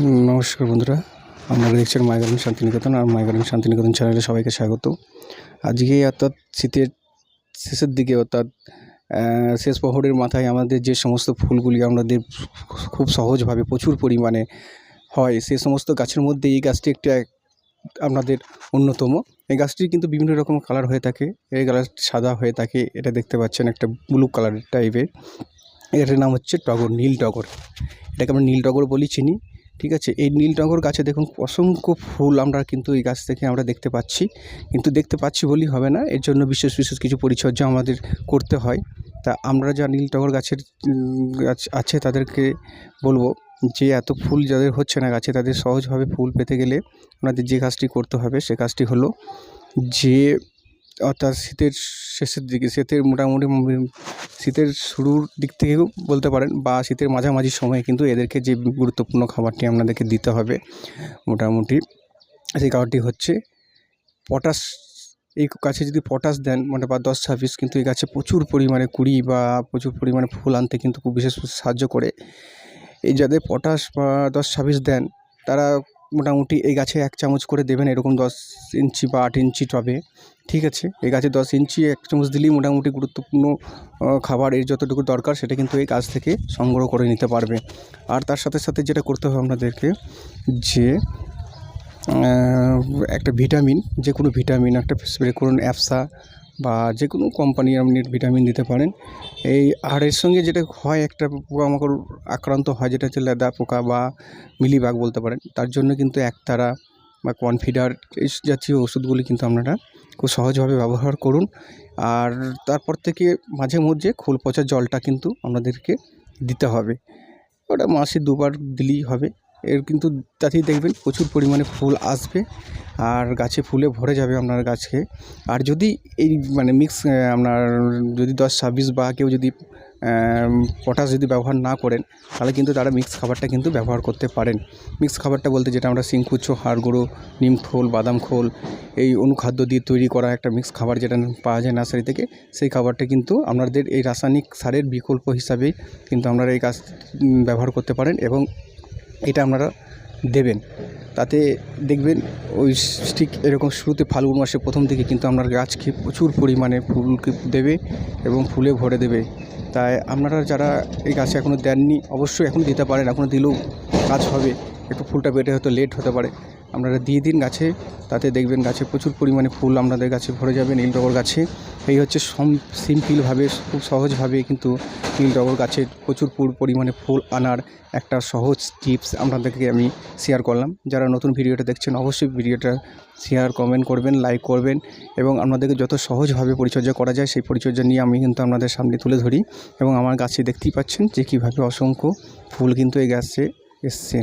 নমস্কার বন্ধুরা। আপনারা দেখছেন মাইগার্ডেন শান্তিনিকেতন আর মাইগার্ডেন শান্তিনিকেতন চ্যানেলে সবাইকে স্বাগত। আজকে অর্থাৎ শীতের শেষের দিকে, অর্থাৎ শেষ প্রহরের মাথায় আমাদের যে সমস্ত ফুলগুলি আমাদের খুব সহজভাবে প্রচুর পরিমাণে হয় সে সমস্ত গাছের মধ্যে এই গাছটি একটি এক- আপনাদের অন্যতম। এই গাছটির কিন্তু বিভিন্ন রকম কালার হয়ে থাকে। এই গাছটি সাদা হয়ে থাকে, এটা দেখতে পাচ্ছেন একটা ব্লু কালার টাইপের। এটার নাম হচ্ছে টগর, নীল টগর। এটাকে আমরা নীল টগর বলি, চিনি। ঠিক আছে? এই নীল টগর গাছে দেখুন অসংখ্য ফুল আমরা কিন্তু এই গাছ থেকে আমরা দেখতে পাচ্ছি। কিন্তু দেখতে পাচ্ছি বলেই হবে না। এর জন্য বিশেষ বিশেষ কিছু পরিচর্যা আমাদের করতে হয়। তা আমরা যা নীল টগর গাছের গাছ আছে তাদেরকে বলব যে এত ফুল যাদের হচ্ছে না গাছে তাদের সহজভাবে ফুল পেতে গেলে আপনাদের যে কাজটি করতে হবে সে কাজটি হলো যে অর্থাৎ শীতের শেষের দিকে, শীতের মোটামুটি শীতের শুরুর দিক থেকেও বলতে পারেন বা শীতের মাঝামাঝি সময়ে কিন্তু এদেরকে যে গুরুত্বপূর্ণ খাবারটি আপনাদেরকে দিতে হবে মোটামুটি, সেই খাবারটি হচ্ছে পটাশ। এই গাছে যদি পটাশ দেন মানে বা দশ ছাব্বিশ কিন্তু এই গাছে প্রচুর পরিমাণে কুড়ি বা প্রচুর পরিমাণে ফুল আনতে কিন্তু খুব বিশেষ সাহায্য করে। এই যাদের পটাশ বা দশ ছাব্বিশ দেন, তারা মোটামুটি এই গাছে এক চামচ করে দেবেন এরকম দশ ইঞ্চি বা আট ইঞ্চি টবে, ঠিক আছে? এই গাছে দশ ইঞ্চি এক চামচ দিলেই মোটামুটি গুরুত্বপূর্ণ খাবার এর যতটুকু দরকার সেটা কিন্তু এই গাছ থেকে সংগ্রহ করে নিতে পারবে। আর তার সাথে সাথে যেটা করতে হবে আপনাদেরকে যে একটা ভিটামিন যে কোনো ভিটামিন, একটা স্প্রে করুন, অ্যাপসা বা যে কোনো কোম্পানির আপনি ভিটামিন দিতে পারেন। এই আর এর সঙ্গে যেটা হয়, একটা পোকামাকড় আক্রান্ত হয়, যেটা হচ্ছে লেদা, পোকা বা মিলিবাগ বলতে পারেন, তার জন্য কিন্তু একতারা বা কনফিডার এই জাতীয় ওষুধগুলি কিন্তু আপনারা খুব সহজভাবে ব্যবহার করুন। আর তারপর থেকে মাঝে মধ্যে খোল পচা জলটা কিন্তু আপনাদেরকে দিতে হবে। ওটা মাসে দুবার দিলেই হবে। এর কিন্তু তাতেই দেখবেন প্রচুর পরিমাণে ফুল আসবে আর গাছে ফুলে ভরে যাবে আপনার গাছকে। আর যদি এই মানে মিক্স আপনার যদি দশ, ছাব্বিশ বা কেউ যদি পটাশ যদি ব্যবহার না করেন, তাহলে কিন্তু তারা মিক্স খাবারটা কিন্তু ব্যবহার করতে পারেন। মিক্স খাবারটা বলতে যেটা আমরা সিংকুচো হাড় গুঁড়ো নিম খোল, বাদাম খোল, এই অনুখাদ্য দিয়ে তৈরি করা একটা মিক্স খাবার যেটা পাওয়া যায় নার্সারি থেকে, সেই খাবারটা কিন্তু আপনাদের এই রাসায়নিক সারের বিকল্প হিসাবেই কিন্তু আপনারা এই গাছ ব্যবহার করতে পারেন এবং এটা আপনারা দেবেন। তাতে দেখবেন ওই ঠিক এরকম শুরুতে ফাল্গুন মাসে প্রথম দিকে কিন্তু আপনার গাছকে প্রচুর পরিমাণে ফুলকে দেবে এবং ফুলে ভরে দেবে। তাই আপনারা যারা এই গাছে এখনও দেননি, অবশ্যই এখন দিতে পারেন। এখনও দিলেও কাজ হবে। একটু ফুলটা বেটে হয়তো লেট হতে পারে। আপনারা দিয়ে দিন গাছে, তাতে দেখবেন গাছে প্রচুর পরিমাণে ফুল আপনাদের গাছে ভরে যাবে নীল টগর গাছে। এই হচ্ছে সম, সিম্পলভাবে, খুব সহজভাবে কিন্তু নীল টগর গাছে প্রচুর পুর- পরিমাণে ফুল আনার একটা সহজ টিপস আপনাদেরকে আমি শেয়ার করলাম। যারা নতুন ভিডিওটা দেখছেন, অবশ্যই ভিডিওটা শেয়ার, কমেন্ট করবেন, লাইক করবেন এবং আপনাদেরকে যত সহজভাবে পরিচর্যা করা যায়, সেই পরিচর্যা নিয়ে আমি কিন্তু আপনাদের সামনে তুলে ধরি এবং আমার গাছে দেখতেই পাচ্ছেন যে কীভাবে অসংখ্য ফুল কিন্তু এই গাছে এসছে।